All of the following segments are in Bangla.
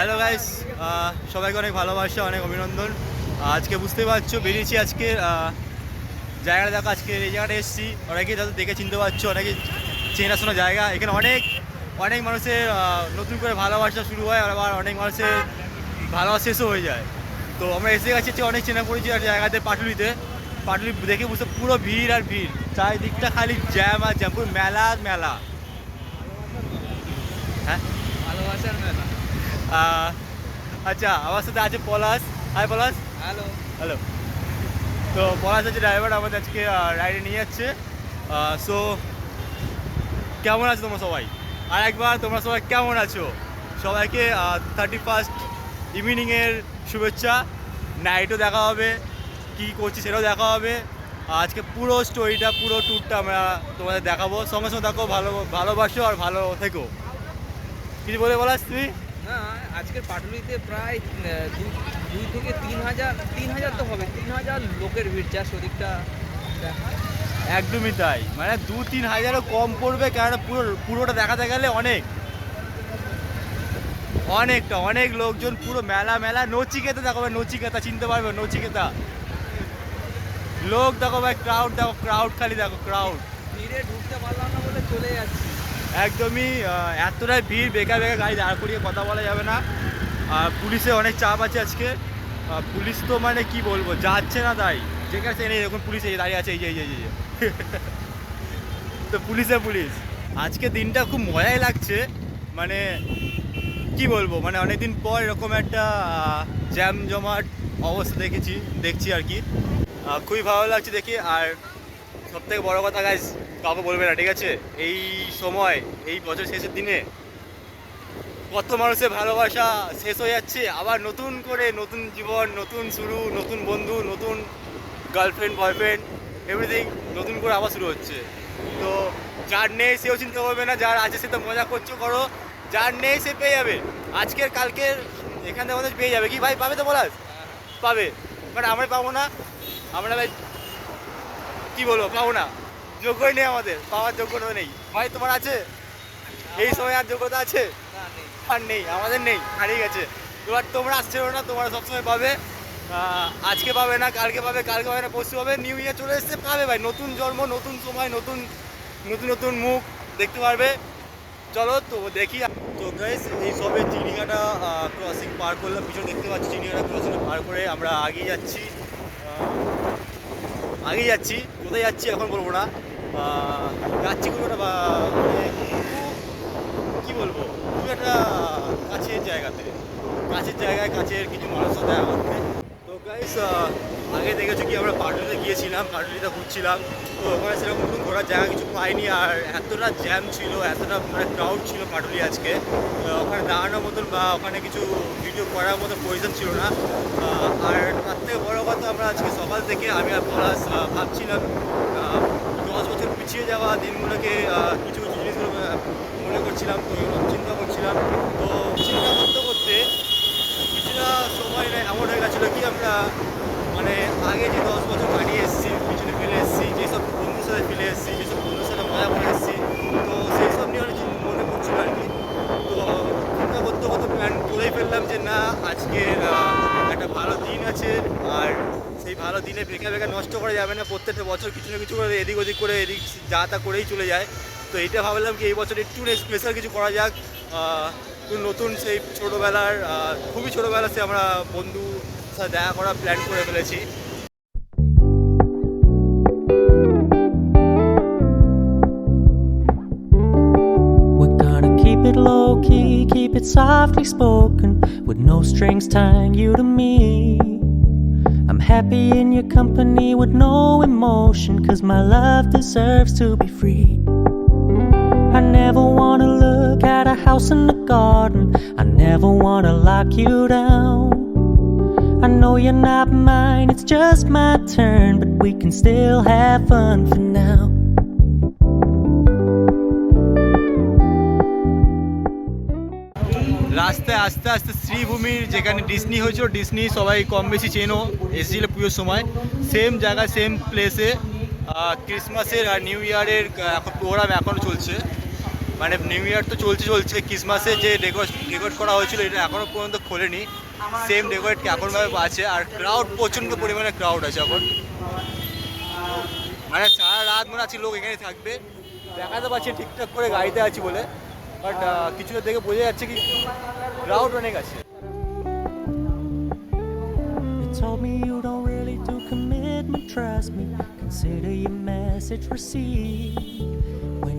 হ্যালো গাইস সবাইকে অনেক ভালোবাসা, অনেক অভিনন্দন। আজকে বুঝতে পারছ, বেরিয়েছি আজকে জায়গাটা দেখো, আজকে এই জায়গাটা এসেছি। অনেকেই যাদের দেখে চিনতে পারছ অনেকে চেনাশোনা জায়গা। এখানে অনেক অনেক মানুষের নতুন করে ভালোবাসা শুরু হয় আবার অনেক মানুষের ভালোবাসা শেষও হয়ে যায়। তো আমরা এসে গেছি অনেক চেনা পরিচয় জায়গাতে পাটুলিতে। পাটুলি দেখে বুঝতে পুরো ভিড় আর ভিড়। চারিদিকটা খালি জ্যাম আর জ্যাম, পুরো মেলা আর মেলা। হ্যাঁ? ভালোবাসার মেলা। আচ্ছা আমার সাথে আছে Palash. Hi Palash. Hello. Hello. তো পলাশ হচ্ছে ড্রাইভার আমাদের আজকে রাইডে নিয়ে যাচ্ছে। সো কেমন আছো তোমরা সবাই? আর একবার তোমরা সবাই কেমন আছো? সবাইকে থার্টি ফার্স্ট ইভিনিংয়ের শুভেচ্ছা। নাইটও দেখা হবে। কী করছি সেটাও দেখা হবে। আজকে পুরো স্টোরিটা পুরো ট্যুরটা আমরা তোমাদের দেখাবো। সঙ্গে সঙ্গে দেখো ভালো ভালোবাসো আর ভালো থেকো। কিছু বলে বলাস তুমি? আজকের পাটুলিতে প্রায় দুই থেকে তিন হাজার তিন হাজার তো হবে তিন হাজার লোকের ভিড় যা শরীরটা একদমই তাই। মানে দু তিন হাজারও কম পড়বে কেননা পুরো পুরোটা দেখাতে গেলে অনেক। অনেকটা অনেক লোকজন পুরো মেলা মেলা। নচিকেতা দেখো ভাই নচিকেতা চিনতে পারবে নচিকেতা। লোক দেখো ভাই ক্রাউড দেখো ক্রাউড খালি দেখো ক্রাউড ভিড়ে ঢুকতে পারলাম না বলে চলে যাচ্ছি। একদমই এতটাই ভিড় বেকার বেকার গাড়ি দাঁড় করিয়ে কথা বলা যাবে না। আর পুলিশে অনেক চাপ আছে আজকে। পুলিশ তো মানে কি বলব যাচ্ছে না তাই। যেখানে সেখানে এরকম পুলিশ এই দাঁড়িয়ে আছে এই যে, এই যে তো পুলিশে পুলিশ। আজকে দিনটা খুব মজাই লাগছে। মানে কি বলব মানে অনেকদিন পর এরকম একটা জ্যাম জমাট অবস্থা দেখেছি দেখছি আর কি। খুবই ভালো লাগছে দেখি। আর সব থেকে বড় কথা গাইজ কাউকে বলবে না, ঠিক আছে? এই সময়, এই বছর শেষের দিনে কত মানুষের ভালোবাসা শেষ হয়ে যাচ্ছে, আবার নতুন করে নতুন জীবন, নতুন শুরু, নতুন বন্ধু, নতুন গার্লফ্রেন্ড বয়ফ্রেন্ড এভরিথিং নতুন করে আবার শুরু হচ্ছে। তো যার নেই সেও চিন্তা করবে না, যার আছে সে তো মজা করছ, করো। যার নেই সে পেয়ে যাবে। আজকের, কালকের এখান থেকে পেয়ে যাবে। কি ভাই, পাবে তো বলাস পাবে। বাট আমরা পাবো না। আমরা ভাই কি বলব, পাবো না। যোগ্যই নেই আমাদের, পাওয়ার যোগ্যতা নেই। ভাই, তোমার আছে? এই সময় আর যোগ্যতা আছে? আর নেই, আমাদের নেই, হারিয়ে গেছে। এবার তোমরা আসছে না, তোমরা সবসময় পাবে। আজকে পাবে না, কালকে পাবে কালকে পাবে না, পরশু পাবে। নিউ ইয়ার চলে এসছে, পাবে ভাই। নতুন জন্ম, নতুন সময়, নতুন নতুন নতুন মুখ, দেখতে পারবে। চলো তো দেখি। তো গাইস এই সবে চিনিকাটা ক্রসিং পার করলাম। পিছনে দেখতে পাচ্ছি চিনিকাটা ক্রসিং পার করে আমরা আগিয়ে যাচ্ছি। আগিয়ে যাচ্ছি। কোথায় যাচ্ছি এখন বলব না? যাচ্ছি কোনো বা- মানে কি বলব? খুব একটা কাছের জায়গাতে। কাছের জায়গায় কাছের কিছু মানুষ সাথে তো গাইস আগে দেখেছ কি আমরা পাটুলিতে গিয়েছিলাম পাটুলিতে ঘুরছিলাম। তো ওখানে সেরকম কোনো ঘোরার জায়গা কিছু পাইনি আর এতটা জ্যাম ছিল এতটা মানে ক্রাউড ছিল পাটুলি আজকে। ওখানে দাঁড়ানোর মতন বা ওখানে কিছু ভিডিও করার মতো প্রয়োজন ছিল না। আর তার থেকে বড়ো কথা আমরা আজকে সকাল থেকে আমি আর আহ, ভাবছিলাম দশ বছর পিছিয়ে যাওয়া দিনগুলোকে কিছু জিনিসগুলো মনে করছিলাম তো চিন্তা করছিলাম। তো চিন্তা করতে সময় এমন হয়ে গেছিল কি আমরা মানে আগে যে দশ বছর কাটিয়ে এসেছি, পিছনে ফেলে এসেছি, যেসব বন্ধুর সাথে ফেলে এসেছি, যেসব বন্ধুর সাথে মজা করে এসেছি, তো সেই সব নিয়ে অনেক মনে পড়ছিল আর কি। তো চিন্তা করতে করতে প্ল্যান করেই ফেললাম যে না আজকে একটা ভালো দিন আছে, আর সেই ভালো দিনে বেকা বেকা নষ্ট করা যাবে না, প্রত্যেকটা বছর কিছু না কিছু করে এদিক ওদিক করে, এদিক যা তা করেই চলে যায়। তো এইটা ভাবলাম কি এই বছর একটু স্পেশাল কিছু করা যাক নতুন সেই ছোটোবেলার খুবই ছোটোবেলা সে আমরা বন্ধু সাথে দেখা করার প্ল্যান করে ফেলেছি keep it low keep it softly spoken, with no strings tying you to me. I'm happy in your company with no emotion, cause my love deserves to be free. I never wanna look at a house in the garden, I never wanna lock you down. I know you're not mine, it's just my turn, but we can still have fun for now. রাস্তায় আস্তে আস্তে শ্রীভূমির যেখানে ডিসনি হয়েছিল ডিসনি সবাই কম বেশি চেনো এসেছিল পুজোর সময় সেম জায়গায় সেম প্লেসে ক্রিসমাসের আর নিউ ইয়ারের এখন প্রোগ্রাম এখনও চলছে মানে নিউ ইয়ার তো চলছে চলছে। ক্রিসমাসে যে ডেকোরেট করা হয়েছিল এটা এখনও পর্যন্ত খোলেনি। সেম ডেকোরেট এখনভাবে আছে আর ক্রাউড প্রচণ্ড পরিমাণে ক্রাউড আছে এখন। মানে সারা রাত মনে আছে লোক এখানে থাকবে। দেখাতে পারছি ঠিকঠাক করে গাড়িতে আছি বলে বাট কিছুটা দেখে বোঝা যাচ্ছে কি ক্রাউড অনেক আছে। Told me you don't really do commitment, trust me. Consider your message received. When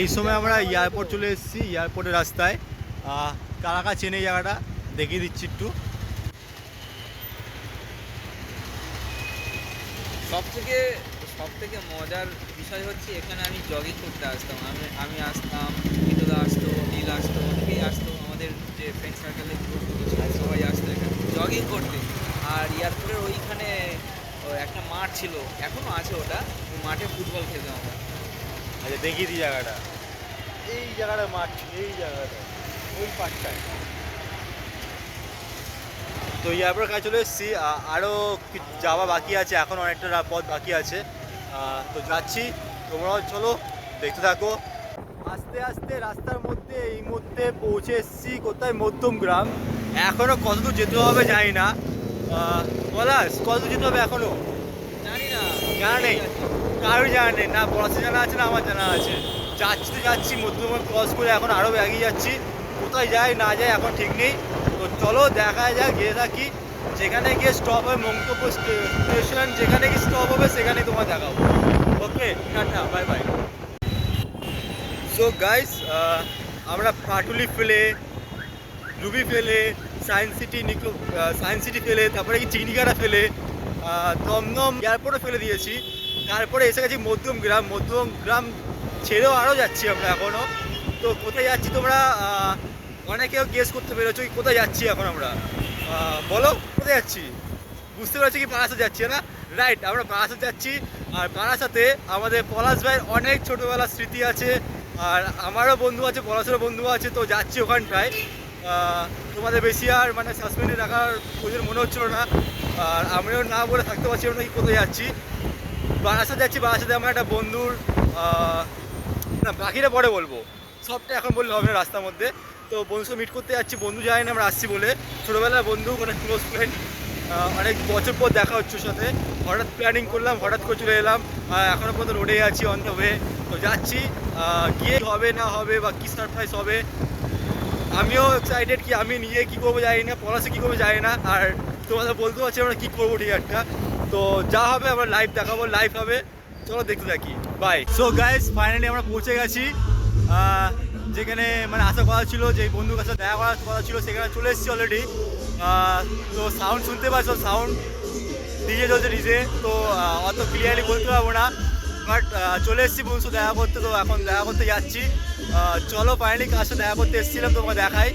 এই সময় আমরা এয়ারপোর্ট চলে এসেছি এয়ারপোর্টের রাস্তায়। আহ, কারা কারা চেনে জায়গাটা দেখিয়ে দিচ্ছি একটু। সব থেকে সব থেকে মজার বিষয় হচ্ছে এখানে আমি জগিং করতে আসতাম। আমি আমি আসতাম মিতুদা আসতো নীল আসতো অনেকেই আসতো আমাদের যে ফ্রেন্ড সার্কেলের গ্রুপগুলো ছিল সবাই আসতো এখানে জগিং করতে। আর এয়ারপোর্টের ওইখানে একটা মাঠ ছিল এখনও আছে ওটা। মাঠে ফুটবল খেলতাম আমরা। আচ্ছা দেখিয়ে দিই জায়গাটা। এই জায়গাটা মাঠ এই জায়গাটা ওই পাটটায়। তো এয়ারপোর্ট কাছে চলে এসেছি আরও যাওয়া বাকি আছে এখন অনেকটা পথ বাকি আছে। তো যাচ্ছি তোমরাও চলো দেখতে থাকো। আস্তে আস্তে রাস্তার মধ্যে এই মধ্যে পৌঁছে এসেছি কোথায়? মধ্যম গ্রাম। এখনও কতদূর যেতে হবে জানি না। পলাশ কতদূর যেতে হবে এখনও জানি না। জানা নেই। কারোর জানা নেই। না পড়াশোনা জানা আছে না আমার জানা আছে। যাচ্ছি যাচ্ছি, মধ্যমগ্রাম ক্রস করে এখন আরও এগিয়ে যাচ্ছি। কোথায় যাই না যাই এখন ঠিক নেই। তো চলো দেখা যাক, গিয়ে থাকি যেখানে গিয়ে স্টপ হবে মন্তব্য স্টেশন যেখানে গিয়ে স্টপ হবে সেখানে তোমার দেখাবো। Okay tata bye bye so guys আমরা পাটুলি ফেলে, রুবি ফেলে science city Nicco science city ফেলে, তারপরে কি চিনিকাটা ফেলে দমদম এয়ারপোর্টে ফেলে দিয়েছি। তারপরে এসে গেছি মধ্যম গ্রাম মধ্যম গ্রাম ছেড়েও আরও যাচ্ছি আমরা এখনও তো কোথায় যাচ্ছি তোমরা অনেকেও গেস করতে পেরেছ কোথায় যাচ্ছি এখন আমরা। বলো, কোথায় যাচ্ছি? বুঝতে পেরেছি কি বারাসাত যাচ্ছি, না? রাইট আমরা বারাসাত যাচ্ছি। আর বারাসাতে আমাদের পলাশ ভাইয়ের অনেক ছোটোবেলার স্মৃতি আছে। আর আমারও বন্ধু আছে, পলাশেরও বন্ধু আছে, তো যাচ্ছি ওখানটায়। তোমাদের বেশি আর মানে সাসপেন্ডে রাখার প্রয়োজন মনে হচ্ছিল না। আর আমিও না বলে থাকতে পারছিলাম না কি কোথায় যাচ্ছি। বারাসাত যাচ্ছি বারাসাতে আমার একটা বন্ধুর না বাকিটা পরে বলব। সবটা এখন বললে হবে না রাস্তার মধ্যে। তো বন্ধুর মিট করতে যাচ্ছি, বন্ধু যায় না, আমরা আসছি বলে। ছোটোবেলার বন্ধু মানে ক্লোজ ফ্রেন্ড অনেক বছর পর দেখা হচ্ছে সাথে। হঠাৎ প্ল্যানিং করলাম, হঠাৎ করে চলে এলাম। এখনও পর্যন্ত রোডে আছি অন দ্য ওয়ে তো যাচ্ছি গিয়ে হবে না হবে বা কী সারপ্রাইজ হবে, আমিও এক্সাইটেড কি আমি নিজে কী করব জানি না পড়াশো কী করব জানি না। আর তোমাদের বলতে পারছি আমরা কী করব ঠিক একটা। তো যা হবে, আমরা লাইভ দেখাবো লাইভ হবে। চলো দেখতে থাকি। বাই সো গাইস ফাইনালি আমরা পৌঁছে গেছি। যেখানে মানে আসার কথা ছিল, যে বন্ধুর কাছে দেখা করার কথা ছিল, সেখানে চলে এসেছি অলরেডি তো সাউন্ড শুনতে পাচ্ছ সাউন্ড ডিজে চলছে ডিজে তো অত ক্লিয়ারলি বলতে পারব না। বাট চলে এসেছি বন্ধুর সাথে দেখা করতে, তো এখন দেখা করতে যাচ্ছি। চলো ফাইনালি কার সাথে দেখা করতে এসেছিলাম তোমাকে দেখাই।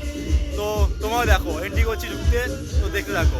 তো তোমাও দেখো এন্ট্রি করছি ঢুকতে। তো দেখতে থাকো।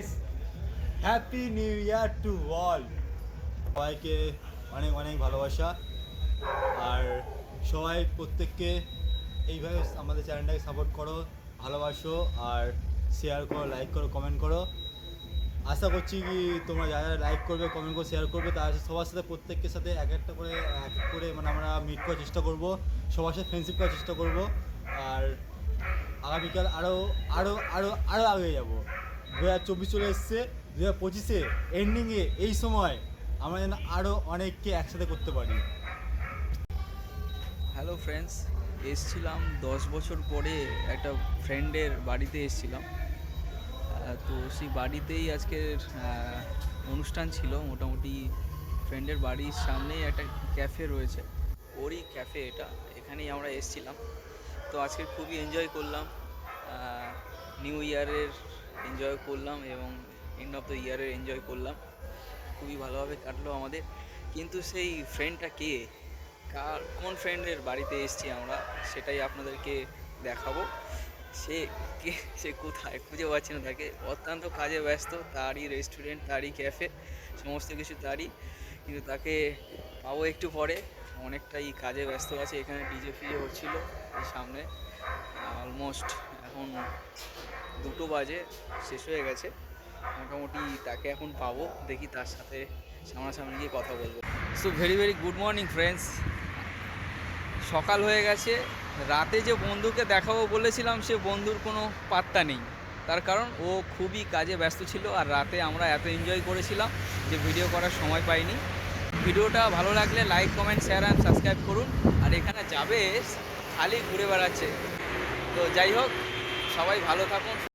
Guys happy new year to all সবাইকে অনেক অনেক ভালোবাসা। আর সবাই প্রত্যেককে এইভাবে আমাদের চ্যানেলটাকে সাপোর্ট করো, ভালোবাসো, আর শেয়ার করো লাইক করো কমেন্ট করো। আশা করছি কি তোমরা যারা লাইক করবে কমেন্ট করে শেয়ার করবে, তার সবার সাথে প্রত্যেকের সাথে এক একটা করে, এক এক করে মানে আমরা মিট করার চেষ্টা করব, সবার সাথে ফ্রেন্ডশিপ করার চেষ্টা করব। আর আগামীকাল আরও আরও আরও আরও আগে যাব। দু হাজার চব্বিশ চলে এসছে দু হাজার পঁচিশে এন্ডিংয়ে এই সময় আমরা যেন আরও অনেককে একসাথে করতে পারি। হ্যালো ফ্রেন্ডস এসছিলাম দশ বছর পরে একটা ফ্রেন্ডের বাড়িতে এসছিলাম। তো সেই বাড়িতেই আজকের অনুষ্ঠান ছিল। মোটামুটি ফ্রেন্ডের বাড়ির সামনেই একটা ক্যাফে রয়েছে। ওরই ক্যাফে এটা, এখানেই আমরা এসছিলাম। তো আজকে খুবই এনজয় করলাম। নিউ ইয়ারের এনজয় করলাম এবং এন্ড অফ দ্য ইয়ারের এনজয় করলাম। খুবই ভালোভাবে কাটলো আমাদের। কিন্তু সেই ফ্রেন্ডটা কে? কার কোন ফ্রেন্ডের বাড়িতে এসেছি আমরা, সেটাই আপনাদেরকে দেখাবো। সে কে সে কোথায়? খুঁজে পাচ্ছি না তাকে। অত্যন্ত কাজে ব্যস্ত, তারই রেস্টুরেন্ট তারই ক্যাফে সমস্ত কিছু তারই। কিন্তু তাকে পাবো একটু পরে। অনেকটাই কাজে ব্যস্ত আছে, এখানে ডিজে ফিজে হচ্ছিল সামনে অলমোস্ট এখন দুটো বাজে, শেষ হয়ে গেছে। মোটামুটি তাকে এখন পাবো, দেখি তার সাথে সামনাসামনি গিয়ে কথা বলব। So very very good morning friends সকাল হয়ে গেছে। রাতে যে বন্ধুকে দেখাবো বলেছিলাম, সে বন্ধুর কোনো পাত্তা নেই। তার কারণ, ও খুবই কাজে ব্যস্ত ছিল আর রাতে আমরা এত এনজয় করেছিলাম যে ভিডিও করার সময় পাইনি। ভিডিওটা ভালো লাগলে like comment share and subscribe করুন। আর এখানে যাবে, খালি ঘুরে বেড়াচ্ছে। তো যাই হোক সবাই ভালো থাকুন